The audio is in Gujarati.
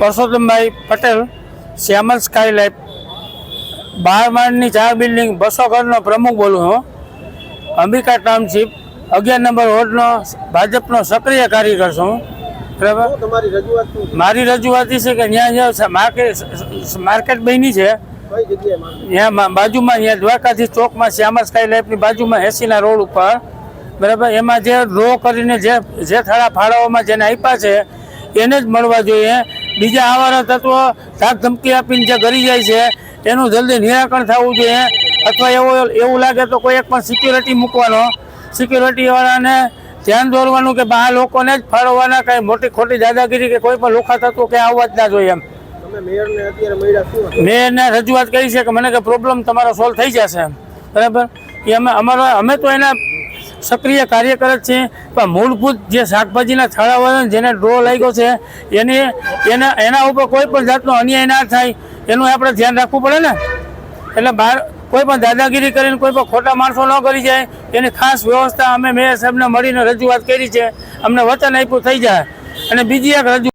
પરસોત્તમભાઈ પટેલ શ્યામલ સ્કાય લાઈફ બાર માળની ચાર બિલ્ડિંગ બસો ઘરનો પ્રમુખ બોલું હું અંબિકા ટાઉનશીપ અગિયાર નંબર વોર્ડનો ભાજપનો સક્રિય કાર્યકર છું. બરાબર? મારી રજૂઆત છે કે ત્યાં માર્કેટ માર્કેટ બની છે? ત્યાં બાજુમાં ત્યાં દ્વારકાથી ચોકમાં શ્યામા સ્કાય લાઈફની બાજુમાં એસીના રોડ ઉપર. બરાબર? એમાં જે રો કરીને જે જે થાળા ફાળાઓમાં જેને આપ્યા છે એને જ મળવા જોઈએ. બીજા આવારા તત્વો ધાક ધમકી આપીને જે ગરી જાય છે એનું જલ્દી નિરાકરણ થવું જોઈએ. અથવા એવો એવું લાગે તો કોઈ એક પણ સિક્યુરિટી મૂકવાનો. સિક્યુરિટીવાળાને ધ્યાન દોરવાનું કે બહાર લોકોને જ ફાળવવાના કાંઈ મોટી ખોટી દાદાગીરી કે કોઈ પણ લોખા તત્વો કે આવવા જ ના જોઈએ એમ. મેયરને રજૂઆત કરી છે કે મને કે પ્રોબ્લેમ તમારો સોલ્વ થઈ જશે બરાબર? એ અમે અમારો અમે તો એના સક્રિય કાર્યકર જ છે. પણ મૂળભૂત જે શાકભાજીના થાળા જેને ડ્રો લાગ્યો છે, એને, એના એના ઉપર કોઈ પણ જાતનો અન્યાય ના થાય, એનું આપણે ધ્યાન રાખવું પડે ને. એટલે બહાર કોઈ પણ દાદાગીરી કરીને કોઈ પણ ખોટા માણસો ન કરી જાય, એની ખાસ વ્યવસ્થા અમે મેયર સાહેબને મળીને રજૂઆત કરી છે. અમને વચન આપ્યું થઈ જાય. અને બીજી એક રજૂ